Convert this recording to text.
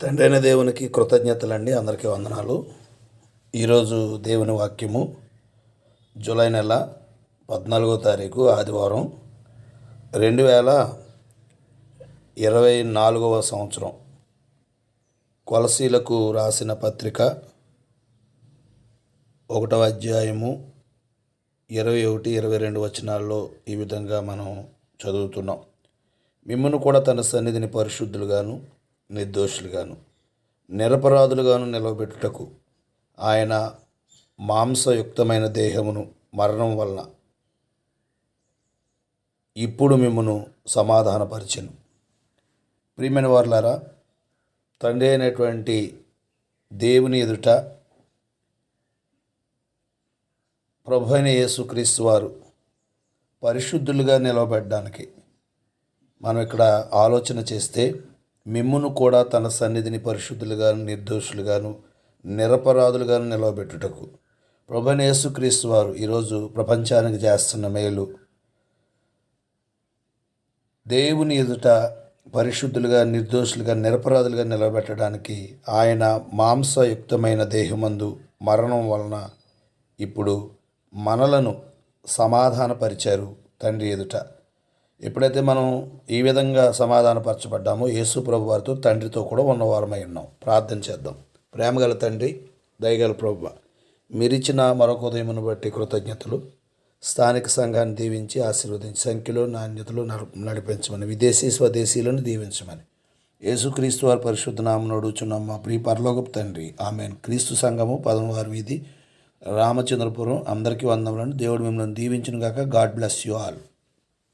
తండ్రైన దేవునికి కృతజ్ఞతలండి. అందరికీ వందనాలు. ఈరోజు దేవుని వాక్యము జూలై నెల పద్నాలుగో తారీఖు ఆదివారం రెండు వేల ఇరవై నాలుగవ సంవత్సరం. కొలసీలకు రాసిన పత్రిక ఒకటవ అధ్యాయము ఇరవై ఒకటి ఇరవై రెండు వచనాల్లో ఈ విధంగా మనం చదువుతున్నాం. మిమ్మల్ని కూడా తన సన్నిధిని పరిశుద్ధులుగాను నిర్దోషులుగాను నిరపరాధులుగాను నిలవబెట్టుటకు ఆయన మాంసయుక్తమైన దేహమును మరణం వలన ఇప్పుడు మిమ్మను సమాధానపరిచను. ప్రియమైన వారులారా తండ్రి అయినటువంటి దేవుని ఎదుట ప్రభు అయిన యేసుక్రీస్తు వారు పరిశుద్ధులుగా నిలవబెట్టడానికి మనం ఇక్కడ ఆలోచన చేస్తే మిమ్మును కూడా తన సన్నిధిని పరిశుద్ధులుగాను నిర్దోషులుగాను నిరపరాధులుగాను నిలవబెట్టుటకు. ప్రభు యేసుక్రీస్తు వారు ఈరోజు ప్రపంచానికి చేస్తున్న మేలు దేవుని ఎదుట పరిశుద్ధులుగా నిర్దోషులుగా నిరపరాధులుగా నిలబెట్టడానికి ఆయన మాంసయుక్తమైన దేహమందు మరణం వలన ఇప్పుడు మనలను సమాధానపరిచారు తండ్రి ఎదుట. ఎప్పుడైతే మనం ఈ విధంగా సమాధానపరచబడ్డామో యేసు ప్రభు వారితో తండ్రితో కూడా ఉన్నవారమై ఉన్నాం. ప్రార్థన చేద్దాం. ప్రేమగల తండ్రి దయగల ప్రభు మీరిచ్చిన మరొక ఉదయమును బట్టి కృతజ్ఞతలు. స్థానిక సంఘాన్ని దీవించి ఆశీర్వదించి సంఖ్యలో నాణ్యతలు నడిపించమని విదేశీ స్వదేశీలను దీవించమని. యేసుక్రీస్తు వారి పరిశుద్ధ నామను అడుగుచున్నాం మా ప్రియ పరలోకపు తండ్రి. ఆమె క్రీస్తు సంఘము పదమవారి వీధి రామచంద్రపురం. అందరికీ వందములను దేవుడు మిమ్మల్ని దీవించును గాక గాడ్ బ్లెస్ యు ఆల్.